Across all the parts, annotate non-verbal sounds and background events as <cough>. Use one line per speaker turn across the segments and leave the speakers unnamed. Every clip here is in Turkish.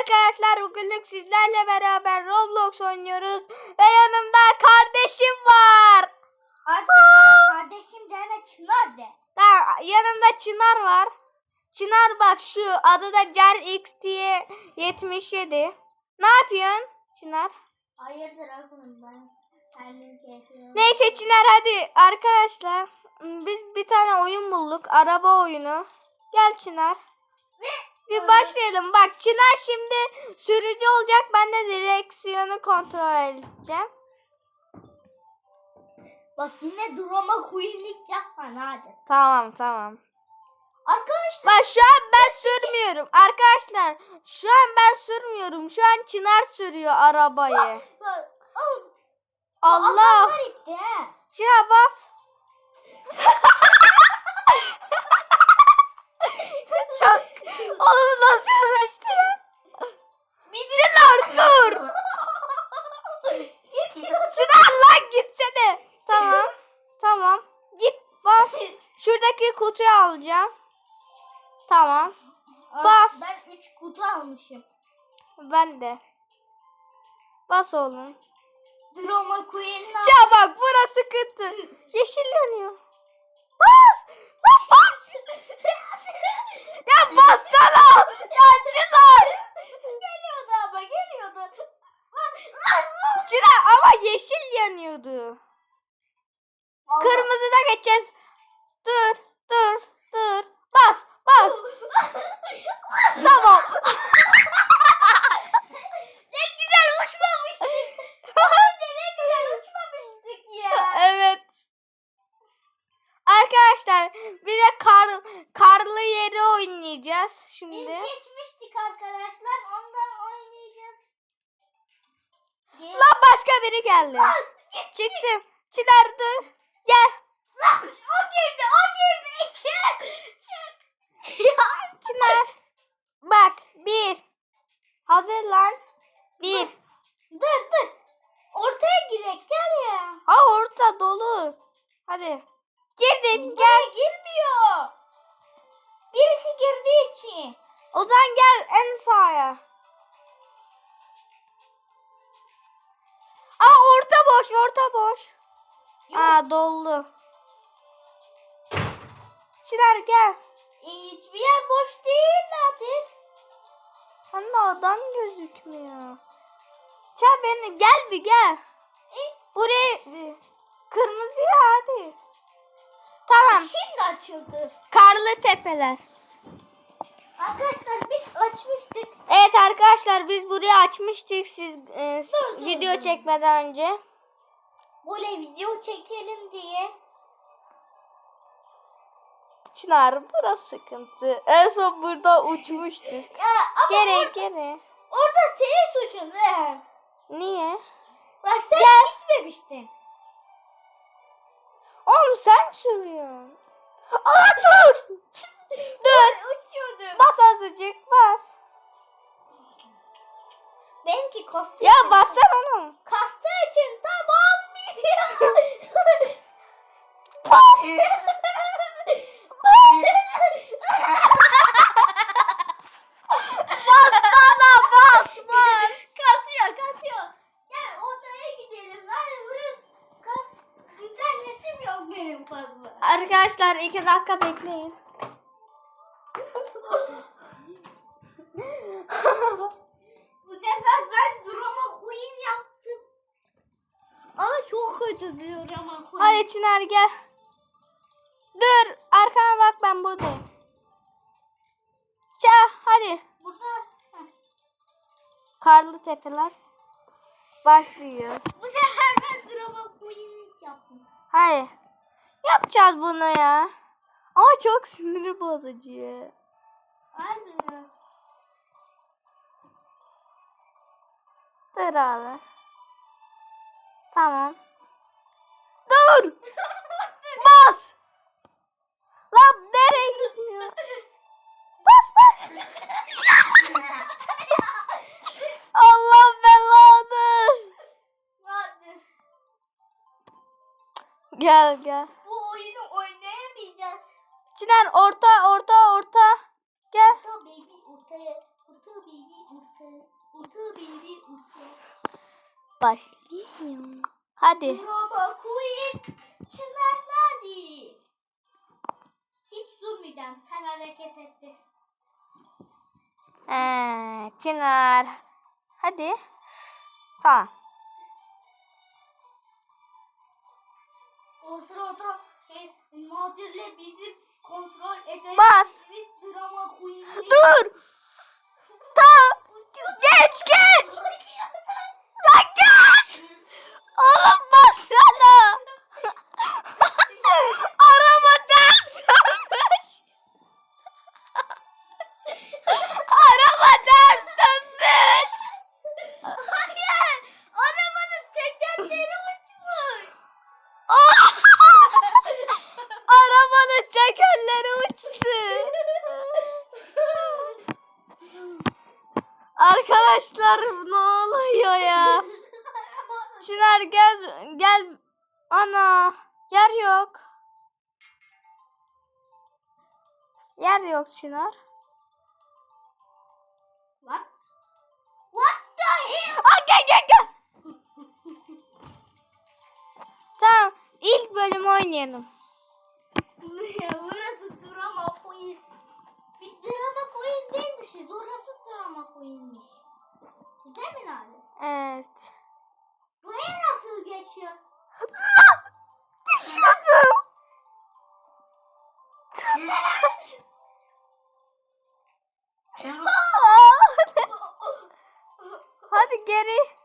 arkadaşlar bugünlük sizlerle beraber Roblox oynuyoruz ve yanımda kardeşim var.
Artık kardeşim deme Çınar de.
Ha, yanımda Çınar var. Çınar bak şu adı da Ger X diye 77. Ne yapıyorsun Çınar?
Hayırdır oğlum ben.
Neyse Çınar hadi arkadaşlar biz bir tane oyun bulduk araba oyunu. Gel Çınar. Bir başlayalım. Bak Çınar şimdi sürücü olacak. Ben de direksiyonu kontrol edeceğim.
Bak yine drama queenlik yapma hadi.
Tamam tamam.
Arkadaşlar
Bak şu an ben sürmüyorum. Arkadaşlar şu an ben sürmüyorum. Şu an Çınar sürüyor arabayı.
bak. al,
Allah. Çınar bas. <laughs> Çok. Oğlum nasıl yanaştı? Çınar dur. <laughs> Çınar lan gitsene. Tamam. Tamam. Git bas. Şuradaki kutuyu alacağım. Tamam.
Aa,
Bas.
Ben 3 kutu almışım.
Ben de. Bas oğlum.
Drama queen'in
Ya bak burası sıkıntı. <laughs> Yeşil yanıyor. Bas. Lan bas. Ya bassana. Ya Çınar.
geliyordu ama geliyordu.
Çınar ama yeşil yanıyordu. Kırmızıda geçeceğiz. Dur. Dur. Dur. Bas. Bas. Tamam.
ne güzel uçmamıştık. Anne ne güzel uçmamıştık ya.
evet. Arkadaşlar bir de kar, karlı yeri oynayacağız
Biz
şimdi.
geçmiştik arkadaşlar. Ondan oynayacağız. Gel.
Lan başka biri geldi. Çıktım. Çınar dur. Gel.
Lan o girdi o girdi. <laughs> Çık. Çık.
Çınar. Bak bir. Hazır lan. Bir.
Dur dur. Ortaya girek gel ya.
Ha orta dolu. Hadi. Girdim gel.
Girmiyor. Birisi girdiği için.
O zaman gel en sağa. Boş orta boş. Aa doldu. Çınar gel.
E, hiçbir yer boş değil Nadir.
Sende adam gözükmüyor. Çal beni gel bir gel.
E,
Buraya bir. Kırmızıya hadi. Tamam.
şimdi açıldı.
Karlı tepeler.
Arkadaşlar biz açmıştık.
Evet arkadaşlar biz burayı açmıştık siz e,
dur,
video
dur.
çekmeden önce.
Böyle video çekelim diye.
Çınar burası sıkıntı. En son burada uçmuştuk. <laughs>
Ya
Gene
or-
gene.
orada senin suçun ne?
Niye?
Bak sen
Gel.
gitmemiştin.
Oğlum sen sürüyorsun. Aa dur. <laughs> dur.
Uçuyordum.
Bas azıcık bas.
Benimki kostüm.
Ya bassana oğlum.
Kasta için tam
Bas. Bassana bas bas.
kasıyor kasıyor. Gidelim. Lan burası kas. İnternetim yok benim fazla.
Arkadaşlar iki dakika bekleyin.
Ama kötü diyor drama queen.
Hadi Çınar gel. Dur arkana bak ben buradayım. Ça hadi.
Burada Heh.
Karlı tepeler. Başlıyor.
bu sefer ben drama queenlik yaptım.
Hadi. Yapacağız bunu ya. Ama çok sinir bozucu.
Harbi mi?
Dur abi. Tamam. Dur. Bas. Lan nereye gidiyor? Bas bas. <laughs> Allah belanı. Gel gel.
Bu oyunu oynayamayacağız.
Çınar orta orta orta. Gel.
Orta baby ortaya. Orta bibi utu. Utu bibi utu.
Başlayayım. Hadi.
Queen. Çınar hadi. Hiç durmayacağım. Sen hareket ettir.
Ee, Çınar. Hadi. Tamam.
O sırada e, Nadir'le bizi kontrol eden
Bas. Dur. Tamam. Geç geç. Çınar gel gel. Ana yer yok. Yer yok Çınar.
What? What the hell?
Aa, gel gel gel. <laughs> tamam ilk bölüm oynayalım.
Burası drama queen. Biz drama queen değilmişiz. Orası drama queenmiş. Değil mi Nadir?
Evet.
Geçiyor?
Düşüyordum. Hadi geri.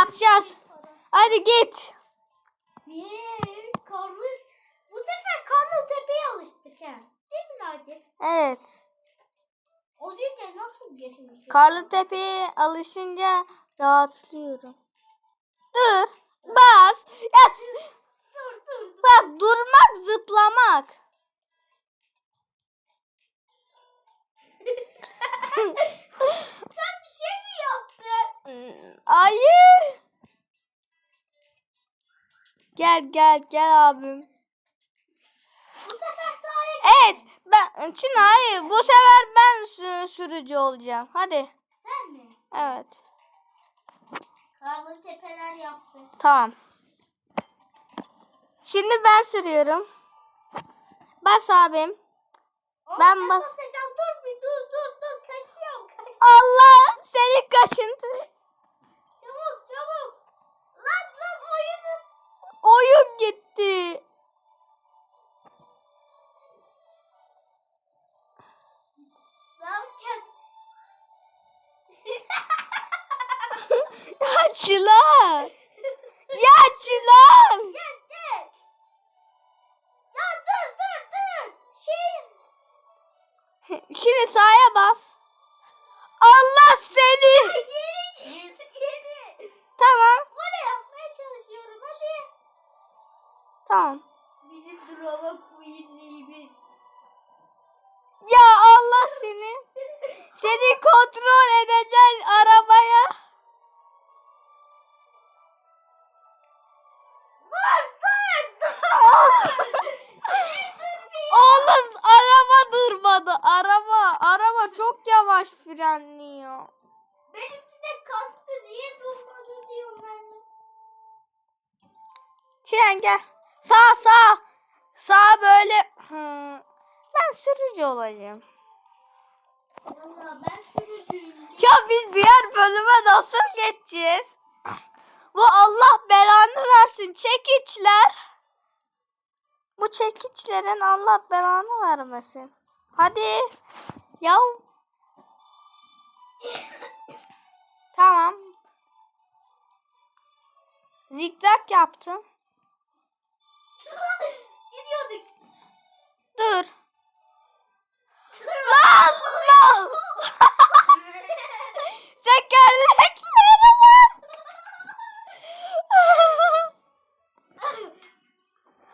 Yapacağız. Hadi git.
Niye? Karlı. Bu sefer Karlı Tepe'ye alıştık he. Değil mi Nadir?
Evet.
O önce nasıl geçmiştik?
Karlı Tepe'ye alışınca rahatlıyorum. Dur. Bas. Ya, s-
Dur dur
Hayır. Gel gel gel abim.
Bu sefer sahaya
Evet. Ben Çin hayır. Bu sefer ben sü- sürücü olacağım. Hadi.
sen mi?
Evet.
Karlı Tepeler yaptı.
Tamam. Şimdi ben sürüyorum. Bas abim.
Oğlum
Ben
sen
bas-
basacaksın. Dur bir dur dur dur. Kaşıyorum. kaşıyorum.
Allah senin kaşıntı. Çınar. Ya Çınar.
Ya dur dur dur. Şey.
Şimdi sağa bas. Allah seni. Tamam.
Böyle yapmaya çalışıyorum. Hadi.
Tamam.
Bizim drama queenliğimiz.
Ya Allah seni. Seni kontrol edeceğiz Şiren gel. Sağ sağ. Sağ böyle. Hmm. Ben sürücü olacağım.
Valla ben sürücüyüm.
Ya biz diğer bölüme nasıl geçeceğiz? Bu Allah belanı versin. Çekiçler. Bu çekiçlerin Allah belanı vermesin. Hadi. Ya. tamam. Zikzak yaptım. <laughs> Gidiyorduk. Dur.
Lan lan. <laughs>
Tekerleklere bak.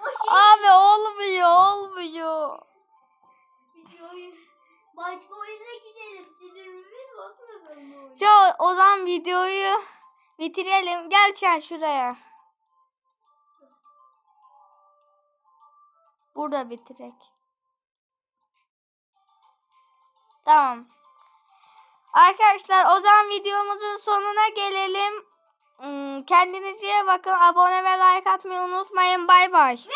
şey... Abi
olmuyor olmuyor.
Videoyu başka gidelim. Sinirimiz bozmasın.
Ya o zaman videoyu bitirelim. Gel sen şuraya. Burada bitirek. Tamam. Arkadaşlar o zaman videomuzun sonuna gelelim. Hmm, Kendinize iyi bakın. Abone ve like atmayı unutmayın. Bay bay.
Ve